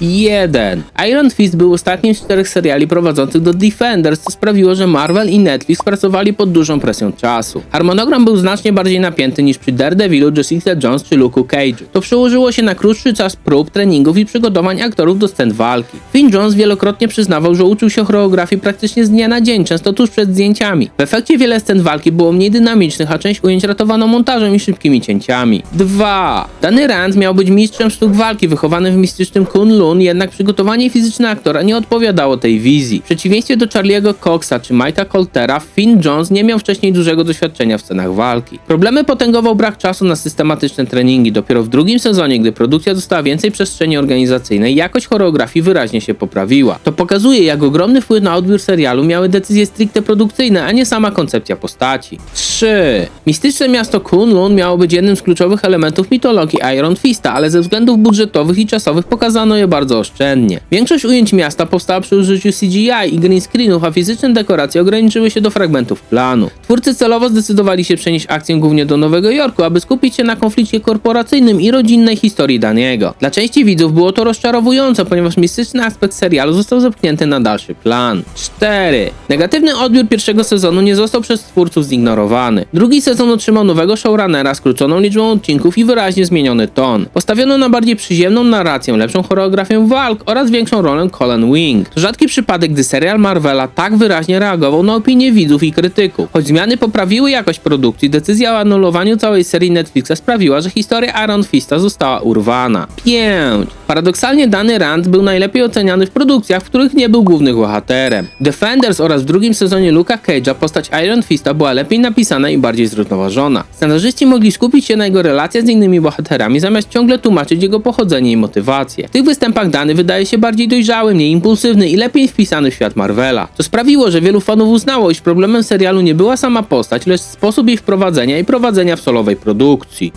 1. Iron Fist był ostatnim z czterech seriali prowadzących do Defenders, co sprawiło, że Marvel i Netflix pracowali pod dużą presją czasu. Harmonogram był znacznie bardziej napięty niż przy Daredevilu, Jessica Jones czy Luke'u Cage'u. To przełożyło się na krótszy czas prób, treningów i przygotowań aktorów do scen walki. Finn Jones wielokrotnie przyznawał, że uczył się choreografii praktycznie z dnia na dzień, często tuż przed zdjęciami. W efekcie wiele scen walki było mniej dynamicznych, a część ujęć ratowano montażem i szybkimi cięciami. 2. Danny Rand miał być mistrzem sztuk walki, wychowany w mistycznym Jednak przygotowanie fizyczne aktora nie odpowiadało tej wizji. W przeciwieństwie do Charlie'ego Coxa czy Mike'a Coltera, Finn Jones nie miał wcześniej dużego doświadczenia w scenach walki. Problemy potęgował brak czasu na systematyczne treningi. Dopiero w drugim sezonie, gdy produkcja dostała więcej przestrzeni organizacyjnej, jakość choreografii wyraźnie się poprawiła. To pokazuje, jak ogromny wpływ na odbiór serialu miały decyzje stricte produkcyjne, a nie sama koncepcja postaci. 3. Mistyczne miasto Kunlun miało być jednym z kluczowych elementów mitologii Iron Fista, ale ze względów budżetowych i czasowych pokazano je bardzo oszczędnie. Większość ujęć miasta powstała przy użyciu CGI i green screenów, a fizyczne dekoracje ograniczyły się do fragmentów planu. Twórcy celowo zdecydowali się przenieść akcję głównie do Nowego Jorku, aby skupić się na konflikcie korporacyjnym i rodzinnej historii Daniego. Dla części widzów było to rozczarowujące, ponieważ mistyczny aspekt serialu został zepchnięty na dalszy plan. 4. Negatywny odbiór pierwszego sezonu nie został przez twórców zignorowany. Drugi sezon otrzymał nowego showrunnera, skróconą liczbą odcinków i wyraźnie zmieniony ton. Postawiono na bardziej przyziemną narrację, lepszą choreografię walk oraz większą rolę Colin Wing. To rzadki przypadek, gdy serial Marvela tak wyraźnie reagował na opinie widzów i krytyków. Choć zmiany poprawiły jakość produkcji, decyzja o anulowaniu całej serii Netflixa sprawiła, że historia Iron Fista została urwana. 5. Paradoksalnie Danny Rand był najlepiej oceniany w produkcjach, w których nie był głównym bohaterem. Defenders oraz w drugim sezonie Luka Cage'a postać Iron Fista była lepiej napisana i bardziej zrównoważona. Scenarzyści mogli skupić się na jego relacjach z innymi bohaterami, zamiast ciągle tłumaczyć jego pochodzenie i motywację. W tych występach Dany wydaje się bardziej dojrzały, mniej impulsywny i lepiej wpisany w świat Marvela. To sprawiło, że wielu fanów uznało, iż problemem serialu nie była sama postać, lecz sposób jej wprowadzenia i prowadzenia w solowej produkcji.